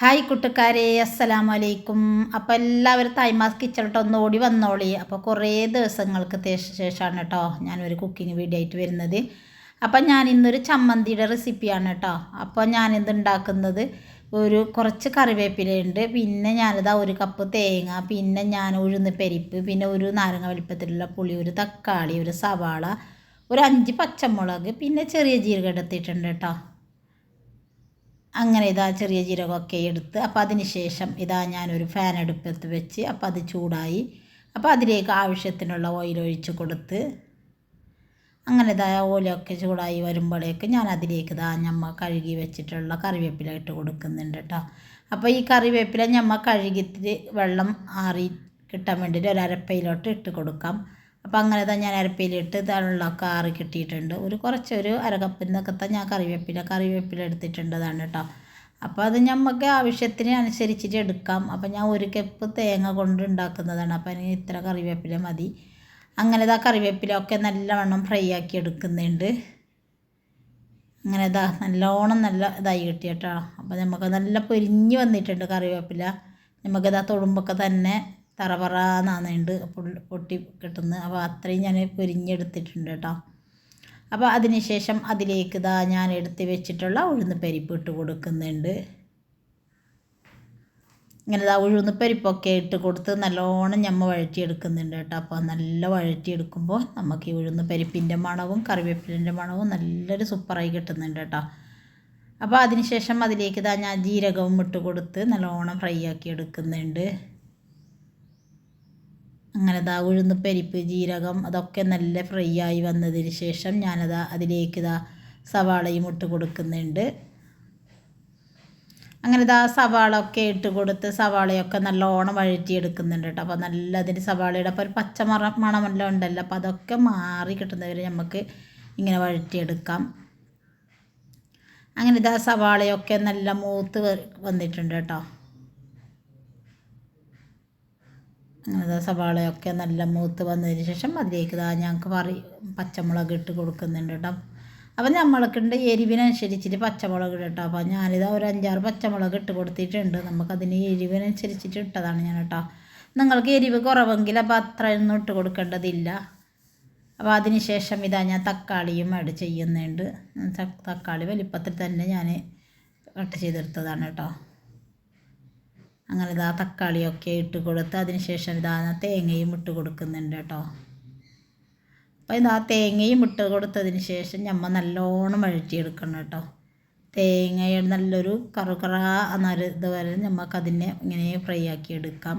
Hi കൂട്ടുകാരെ അസ്സലാമു അലൈക്കും അപ്പോൾ എല്ലാവരും തൈമാസ് കിച്ചണിട്ട് ഒന്ന് ഓടി വന്നോളി. അപ്പോൾ കുറേ ദിവസങ്ങൾക്ക് ശേഷമാണ് കേട്ടോ ഞാനൊരു കുക്കിംഗ് വീഡിയോ ആയിട്ട് വരുന്നത്. അപ്പം ഞാൻ ഇന്നൊരു ചമ്മന്തിയുടെ റെസിപ്പിയാണ് കേട്ടോ അപ്പോൾ ഞാനിത് ഉണ്ടാക്കുന്നത് ഒരു കുറച്ച് കറിവേപ്പിലയുണ്ട്. പിന്നെ ഞാനിതാ ഒരു കപ്പ് തേങ്ങ പിന്നെ ഞാൻ ഉഴുന്ന് പെരിപ്പ് പിന്നെ ഒരു നാരങ്ങ വലിപ്പത്തിലുള്ള പുളി ഒരു തക്കാളി ഒരു സവാള ഒരു അഞ്ച് പച്ചമുളക് പിന്നെ ചെറിയ ജീരകം എടുത്തിട്ടുണ്ട് കേട്ടോ അങ്ങനെ ഇതാ ചെറിയ ജീരകമൊക്കെ എടുത്ത് അപ്പോൾ അതിന് ശേഷം ഇതാ ഞാനൊരു ഫാൻ അടുപ്പത്ത് വെച്ച് അപ്പോൾ അത് ചൂടായി. അപ്പോൾ അതിലേക്ക് ആവശ്യത്തിനുള്ള ഓയിൽ ഒഴിച്ച് കൊടുത്ത് അങ്ങനെ ഇതാ ഓലൊക്കെ ചൂടായി വരുമ്പോഴേക്ക് ഞാൻ അതിലേക്ക് ഇതാ ഞമ്മ കഴുകി വെച്ചിട്ടുള്ള കറിവേപ്പില ഇട്ട് കൊടുക്കുന്നുണ്ട് കേട്ടോ അപ്പോൾ ഈ കറിവേപ്പില ഞമ്മ കഴുകിയിട്ട് വെള്ളം ആറി കിട്ടാൻ വേണ്ടിയിട്ട് ഒരു അരപ്പയിലോട്ട് ഇട്ട് കൊടുക്കാം. അപ്പോൾ അങ്ങനെ തന്നെ ഞാൻ അരപ്പിലിട്ട് തള്ളൊക്കെ ആറി കിട്ടിയിട്ടുണ്ട്. ഒരു കുറച്ചൊരു അരകപ്പിന്നൊക്കെ ഞാൻ കറിവേപ്പില കറിവേപ്പില എടുത്തിട്ടുണ്ടതാണ് കേട്ടോ. അപ്പോൾ അത് നമുക്ക് ആവശ്യത്തിന് അനുസരിച്ചിട്ട് എടുക്കാം. അപ്പോൾ ഞാൻ ഒരു കപ്പ് തേങ്ങ കൊണ്ട് ഉണ്ടാക്കുന്നതാണ്. അപ്പോൾ അതിന് ഇത്ര കറിവേപ്പില മതി. അങ്ങനെ ഇതാ കറിവേപ്പിലൊക്കെ നല്ലവണ്ണം ഫ്രൈ ആക്കി എടുക്കുന്നുണ്ട്. അങ്ങനെ ഇതാ നല്ലോണം നല്ല ഇതായി കിട്ടി കേട്ടോ. അപ്പോൾ നമുക്ക് നല്ല പൊരിഞ്ഞ് വന്നിട്ടുണ്ട് കറിവേപ്പില. നമുക്കിതാ തൊടുമ്പൊക്കെ തന്നെ തറപറാന്നാന്നുണ്ട് പൊട്ടി കിട്ടുന്നത്. അപ്പോൾ അത്രയും ഞാൻ പൊരിഞ്ഞെടുത്തിട്ടുണ്ട് കേട്ടോ അപ്പോൾ അതിന് ശേഷം അതിലേക്ക് ഇതാ ഞാൻ എടുത്ത് വെച്ചിട്ടുള്ള ഉഴുന്ന് പരിപ്പ് ഇട്ട് കൊടുക്കുന്നുണ്ട്. ഇങ്ങനെ ഇതാ ഉഴുന്ന് പരിപ്പൊക്കെ ഇട്ട് കൊടുത്ത് നല്ലോണം ഞമ്മ വഴറ്റിയെടുക്കുന്നുണ്ട് കേട്ടോ അപ്പോൾ നല്ല വഴറ്റിയെടുക്കുമ്പോൾ നമുക്ക് ഈ ഉഴുന്ന് പരിപ്പിന്റെ മണവും കറിവേപ്പിലിന്റെ മണവും നല്ലൊരു സൂപ്പറായി കിട്ടുന്നുണ്ട് കേട്ടോ അപ്പോൾ അതിന് ശേഷം അതിലേക്ക് ഇതാ ഞാൻ ജീരകവും ഇട്ട് കൊടുത്ത് നല്ലോണം ഫ്രൈ ആക്കി എടുക്കുന്നുണ്ട്. അങ്ങനെ ദാ ഉഴുന്ന് പരിപ്പ് ജീരകം അതൊക്കെ നല്ല ഫ്രൈ ആയി വന്നതിന് ശേഷം ഞാനതാ അതിലേക്ക് ഇതാ സവാളയും ഇട്ട് കൊടുക്കുന്നുണ്ട്. അങ്ങനെ ഇതാ സവാള ഒക്കെ ഇട്ട് കൊടുത്ത് സവാളയൊക്കെ നല്ല നല്ലോണം വഴറ്റിയെടുക്കുന്നുണ്ട് കേട്ടോ. അപ്പോൾ നല്ല അതിന് സവാളയുടെ അപ്പോൾ ഒരു പച്ചമറ മണമെല്ലാം ഉണ്ടല്ലോ. അപ്പോൾ അതൊക്കെ മാറി കിട്ടുന്നവരെ നമുക്ക് ഇങ്ങനെ വഴറ്റിയെടുക്കാം. അങ്ങനെ ഇതാ സവാളയൊക്കെ നല്ല മൂത്ത് വന്നിട്ടുണ്ട് കേട്ടോ. അങ്ങനെ സവാളയൊക്കെ നല്ല മൂത്ത് വന്നതിന് ശേഷം അതിലേക്ക് ഇതാ ഞങ്ങൾക്ക് പറ പച്ചമുളക് ഇട്ട് കൊടുക്കുന്നുണ്ട് കേട്ടോ അപ്പം നമ്മൾക്കുണ്ട് എരിവിനനുസരിച്ചിട്ട് പച്ചമുളക് ഇടട്ടോ അപ്പോൾ ഞാനിതാ ഒരു അഞ്ചാറ് പച്ചമുളക് ഇട്ട് കൊടുത്തിട്ടുണ്ട്. നമുക്കതിന് എരിവിനനുസരിച്ചിട്ട് ഇട്ടതാണ് ഞാൻ കേട്ടോ നിങ്ങൾക്ക് എരിവ് കുറവെങ്കിൽ അപ്പോൾ അത്രയൊന്നും ഇട്ട് കൊടുക്കേണ്ടതില്ല. അപ്പോൾ അതിന് ശേഷം ഇതാ ഞാൻ തക്കാളിയും ആഡ് ചെയ്യുന്നുണ്ട്. തക്കാളി വലിപ്പത്തിൽ തന്നെ ഞാൻ കട്ട് ചെയ്തെടുത്തതാണ് കേട്ടോ അങ്ങനെ ഇതാ തക്കാളിയൊക്കെ ഇട്ട് കൊടുത്ത് അതിന് ശേഷം ഇതാ തേങ്ങയും ഇട്ട് കൊടുക്കുന്നുണ്ട് കേട്ടോ. അപ്പോൾ ഇതാ തേങ്ങയും ഇട്ട് കൊടുത്തതിന് ശേഷം ഞമ്മ നല്ലോണം വഴറ്റിയെടുക്കണം കേട്ടോ. തേങ്ങയുടെ നല്ലൊരു കറുകറ എന്നൊരു ഇത് വരെ നമുക്കതിനെ ഇങ്ങനെ ഫ്രൈ ആക്കി എടുക്കാം.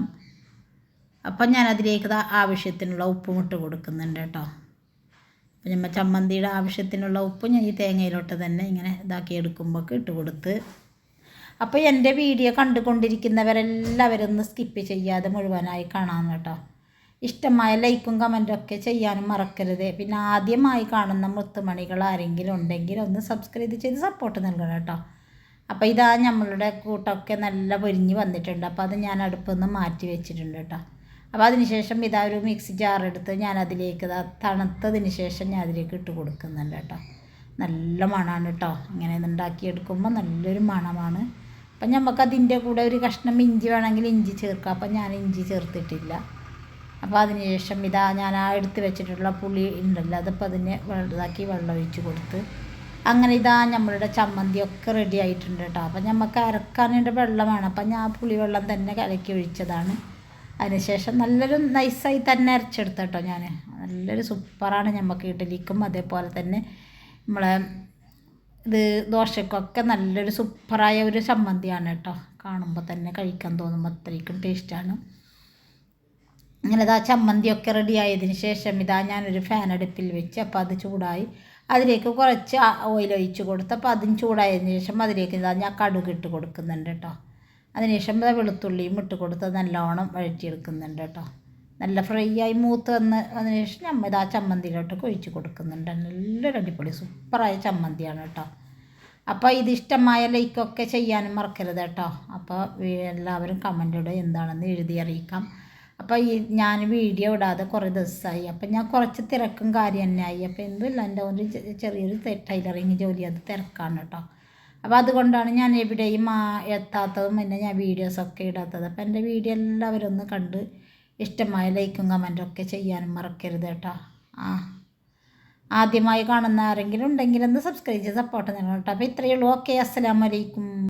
അപ്പം ഞാൻ അതിലേക്ക് ആവശ്യത്തിനുള്ള ഉപ്പും ഇട്ട് കൊടുക്കുന്നുണ്ട് കേട്ടോ. അപ്പം നമ്മൾ ചമ്മന്തിയുടെ ആവശ്യത്തിനുള്ള ഉപ്പ് ഞാൻ ഈ തേങ്ങയിലോട്ട് തന്നെ ഇങ്ങനെ ഇതാക്കി എടുക്കുമ്പോൾ ഇട്ട് കൊടുത്ത് അപ്പോൾ എന്റെ വീഡിയോ കണ്ടുകൊണ്ടിരിക്കുന്നവരെല്ലാവരും ഒന്ന് സ്കിപ്പ് ചെയ്യാതെ മുഴുവനായി കാണാം കേട്ടോ. ഇഷ്ടമായ ലൈക്കും കമന്റും ഒക്കെ ചെയ്യാനും മറക്കരുത്. പിന്നെ ആദ്യമായി കാണുന്ന മുത്തുമണികൾ ആരെങ്കിലും ഉണ്ടെങ്കിൽ ഒന്ന് സബ്സ്ക്രൈബ് ചെയ്ത് സപ്പോർട്ട് നൽകണം കേട്ടോ. അപ്പോൾ ഇതാ നമ്മളുടെ കൂട്ടമൊക്കെ നല്ല പൊരിഞ്ഞ് വന്നിട്ടുണ്ട്. അപ്പോൾ അത് ഞാൻ അടുപ്പിൽ നിന്ന് മാറ്റി വെച്ചിട്ടുണ്ട് കേട്ടോ. അപ്പോൾ അതിനുശേഷം ഇതാ ഒരു മിക്സി ജാർ എടുത്ത് ഞാൻ അതിലേക്ക് തണുത്തതിന് ശേഷം ഞാൻ അതിലേക്ക് ഇട്ട് കൊടുക്കുന്നുണ്ട് കേട്ടോ. നല്ല മണമാണ് കേട്ടോ. ഇങ്ങനെ ഉണ്ടാക്കിയെടുക്കുമ്പോൾ നല്ലൊരു മണമാണ്. അപ്പം നമുക്കതിന്റെ കൂടെ ഒരു കഷ്ണം ഇഞ്ചി വേണമെങ്കിൽ ഇഞ്ചി ചേർക്കാം. അപ്പം ഞാൻ ഇഞ്ചി ചേർത്തിട്ടില്ല. അപ്പോൾ അതിന് ശേഷം ഇതാ ഞാൻ ആ എടുത്ത് വെച്ചിട്ടുള്ള പുളി ഉണ്ടല്ലോ അതിപ്പോൾ അതിനെ ഇതാക്കി വെള്ളം ഒഴിച്ച് കൊടുത്ത് അങ്ങനെ ഇതാ നമ്മളുടെ ചമ്മന്തിയൊക്കെ റെഡി ആയിട്ടുണ്ട് കേട്ടോ അപ്പം നമുക്ക് അരക്കാനുള്ള വെള്ളമാണ്. അപ്പം ഞാൻ പുളി വെള്ളം തന്നെ കലക്കി ഒഴിച്ചതാണ്. അതിനുശേഷം നല്ലൊരു നൈസായി തന്നെ അരച്ചെടുത്ത കേട്ടോ ഞാൻ നല്ലൊരു സൂപ്പറാണ് നമുക്ക് ഇഡലിക്കും അതേപോലെ തന്നെ നമ്മളെ ഇത് ദോശക്കൊക്കെ നല്ലൊരു സൂപ്പറായ ഒരു ചമ്മന്തിയാണ് കേട്ടോ. കാണുമ്പോൾ തന്നെ കഴിക്കാൻ തോന്നുമ്പോൾ അത്രയ്ക്കും ടേസ്റ്റാണ് അങ്ങനെ ഇതാ ചമ്മന്തിയൊക്കെ റെഡി ആയതിന് ശേഷം ഇതാ ഞാനൊരു ഫാൻ അടുപ്പിൽ വെച്ച് അപ്പോൾ അത് ചൂടായി. അതിലേക്ക് കുറച്ച് ഓയിൽ ഒഴിച്ച് കൊടുത്ത് അപ്പോൾ അതും ചൂടായതിന് ശേഷം അതിലേക്ക് ഇതാ ഞാൻ കടുക് ഇട്ട് കൊടുക്കുന്നുണ്ട് കേട്ടോ. അതിനുശേഷം വെളുത്തുള്ളിയും ഇട്ട് കൊടുത്ത് നല്ലോണം വഴറ്റിയെടുക്കുന്നുണ്ട് കേട്ടോ. നല്ല ഫ്രൈ ആയി മൂത്ത് വന്ന് അതിന് ശേഷം നമ്മൾ ആ ചമ്മന്തിയിലോട്ട് ഒഴിച്ച് കൊടുക്കുന്നുണ്ട്. നല്ല അടിപൊളി സൂപ്പറായ ചമ്മന്തിയാണ് കേട്ടോ. അപ്പോൾ ഇത് ഇഷ്ടമായ ലൈക്കൊക്കെ ചെയ്യാനും മറക്കരുത് കേട്ടോ. അപ്പോൾ എല്ലാവരും കമന്റിലൂടെ എന്താണെന്ന് എഴുതി അറിയിക്കാം. അപ്പോൾ ഈ ഞാൻ വീഡിയോ ഇടാതെ കുറേ ദിവസമായി അപ്പോൾ ഞാൻ കുറച്ച് തിരക്കും കാര്യം തന്നെ ആയി. അപ്പോൾ എന്തുമില്ല എന്റെ ഒരു ചെറിയൊരു ടൈലറിങ് ജോലി അത് തിരക്കാണ് കേട്ടോ. അപ്പോൾ അതുകൊണ്ടാണ് ഞാൻ എവിടെയും എത്താത്തതും പിന്നെ ഞാൻ വീഡിയോസൊക്കെ ഇടാത്തത്. അപ്പോൾ എന്റെ വീഡിയോ എല്ലാവരും ഒന്ന് കണ്ട് ഇഷ്ടമായ ലൈക്കും കമന്റും ഒക്കെ ചെയ്യാനും മറക്കരുത് കേട്ടോ. ആ. ആദ്യമായി കാണുന്ന ആരെങ്കിലും ഉണ്ടെങ്കിൽ ഒന്ന് സബ്സ്ക്രൈബ് ചെയ്ത് സപ്പോർട്ട് നൽകണം കേട്ടോ. അപ്പോൾ ഇത്രയേ ഉള്ളൂ. ഓക്കെ അസ്സലാമലൈക്കും